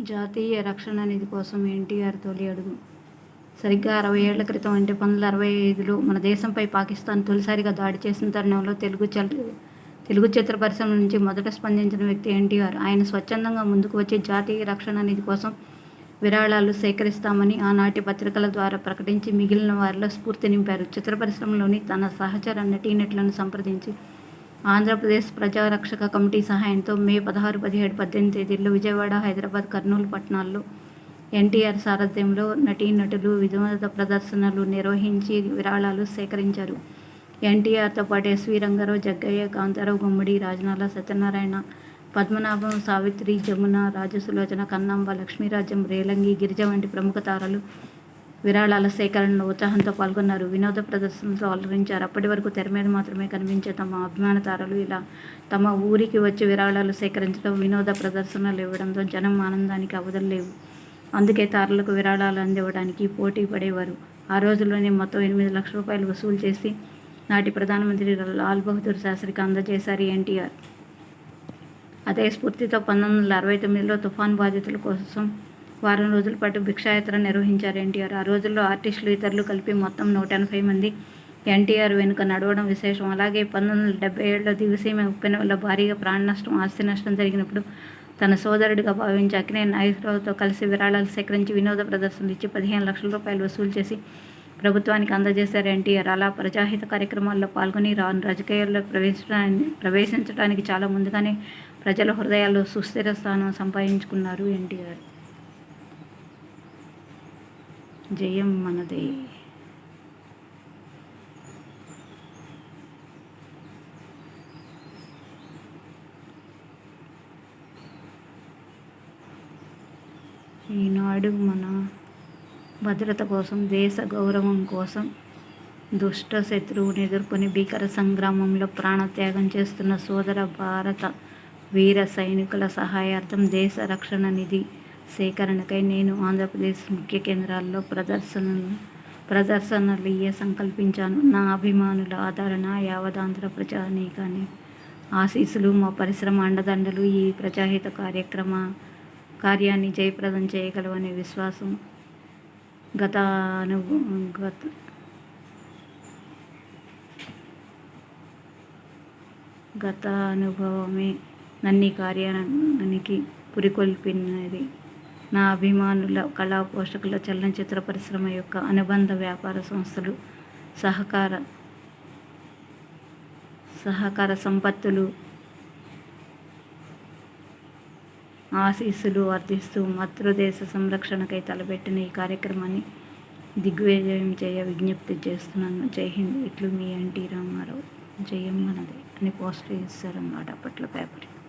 జాతీయ రక్షణ నిధి కోసం ఎన్టీఆర్ తొలి అడుగు. సరిగ్గా అరవై ఏళ్ళ క్రితం అంటే పంతొమ్మిది అరవై ఐదులో మన దేశంపై పాకిస్తాన్ తొలిసారిగా దాడి చేసిన తరుణంలో తెలుగు చల్ తెలుగు చిత్ర పరిశ్రమ నుంచి మొదట స్పందించిన వ్యక్తి ఎన్టీఆర్. ఆయన స్వచ్ఛందంగా ముందుకు వచ్చి జాతీయ రక్షణ నిధి కోసం విరాళాలు సేకరిస్తామని ఆనాటి పత్రికల ద్వారా ప్రకటించి మిగిలిన వారిలో స్ఫూర్తి నింపారు. చిత్ర పరిశ్రమలోని తన సహచర నటీనటులను సంప్రదించి ఆంధ్రప్రదేశ్ ప్రజారక్షక కమిటీ సహాయంతో మే పదహారు పదిహేడు పద్దెనిమిది తేదీల్లో విజయవాడ హైదరాబాద్ కర్నూలు పట్టణాల్లో ఎన్టీఆర్ సారథ్యంలో నటీనటులు వినోద ప్రదర్శనలు నిర్వహించి విరాళాలు సేకరించారు. ఎన్టీఆర్తో పాటు ఎస్వి రంగారావు జగ్గయ్య కాంతారావు గుమ్మడి రాజనాల సత్యనారాయణ పద్మనాభం సావిత్రి జమున రాజసులోచన కన్నాంబ లక్ష్మీరాజ్యం రేలంగి గిరిజ వంటి ప్రముఖ తారలు విరాళాల సేకరణలో ఉత్సాహంతో పాల్గొన్నారు. వినోద ప్రదర్శనలతో అలరించారు. అప్పటి వరకు తెర మీద మాత్రమే కనిపించే తమ అభిమాన తారలు ఇలా తమ ఊరికి వచ్చి విరాళాలు సేకరించడం వినోద ప్రదర్శనలు ఇవ్వడంతో జనం ఆనందానికి అవధులు లేవు. అందుకే తారలకు విరాళాలు అందివ్వడానికి పోటీ పడేవారు. ఆ రోజుల్లోనే మొత్తం ఎనిమిది లక్షల రూపాయలు వసూలు చేసి నాటి ప్రధానమంత్రి లాల్ బహదూర్ శాస్త్రికి అందజేశారు ఎన్టీఆర్. అదే స్ఫూర్తితో పంతొమ్మిది వందల అరవై తొమ్మిదిలో తుఫాన్ బాధితుల కోసం వారం రోజుల పాటు భిక్షాయాత్ర నిర్వహించారు ఎన్టీఆర్. ఆ రోజుల్లో ఆర్టిస్టులు ఇతరులు కలిపి మొత్తం నూట ఎనభై మంది ఎన్టీఆర్ వెనుక నడవడం విశేషం. అలాగే పంతొమ్మిది వందల డెబ్బై ఏడులో దివిసీమ ఉప్పెన వల్ల భారీగా ప్రాణ నష్టం ఆస్తి నష్టం జరిగినప్పుడు తన సోదరుడిగా భావించి అక్కినే నాగేశ్వరరావుతో కలిసి విరాళాలు సేకరించి వినోద ప్రదర్శనలు ఇచ్చి పదిహేను లక్షల రూపాయలు వసూలు చేసి ప్రభుత్వానికి అందజేశారు ఎన్టీఆర్. అలా ప్రజాహిత కార్యక్రమాల్లో పాల్గొని రాను రాజకీయాల్లో ప్రవేశించడానికి ప్రవేశించడానికి చాలా ముందుగానే ప్రజల హృదయాల్లో సుస్థిర స్థానం సంపాదించుకున్నారు ఎన్టీఆర్. జయం మనదే. ఈనాడు మన భద్రత కోసం దేశ గౌరవం కోసం దుష్ట శత్రువుని ఎదుర్కొని భీకర సంగ్రామంలో ప్రాణత్యాగం చేస్తున్న సోదర భారత వీర సైనికుల సహాయార్థం దేశ రక్షణ నిధి సేకరణకై నేను ఆంధ్రప్రదేశ్ ముఖ్య కేంద్రాల్లో ప్రదర్శనలు ప్రదర్శనలు ఇయ్య సంకల్పించాను. నా అభిమానుల ఆదరణ యావదాంధ్ర ప్రజానీకాన్ని ఆశీస్సులు మా పరిశ్రమ అండదండలు ఈ ప్రజాహిత కార్యక్రమ కార్యాన్ని జయప్రదం చేయగలవనే విశ్వాసం గత అనుభ గత గత అనుభవమే నన్ని కార్యానికి పురికొల్పినది. నా అభిమానుల కళా పోషకుల చలనచిత్ర పరిశ్రమ యొక్క అనుబంధ వ్యాపార సంస్థలు సహకార సహకార సంపత్తులు ఆశీస్సులు వర్ధిస్తూ మాతృదేశ సంరక్షణకై తలపెట్టిన ఈ కార్యక్రమాన్ని దిగ్విజయం చేయ విజ్ఞప్తి చేస్తున్నాను. జై హింద్. ఇట్లు మీ ఎన్టీ రామారావు. జయం మనది అని పోస్టర్ చేశారన్నమాట అప్పట్లో పేపర్.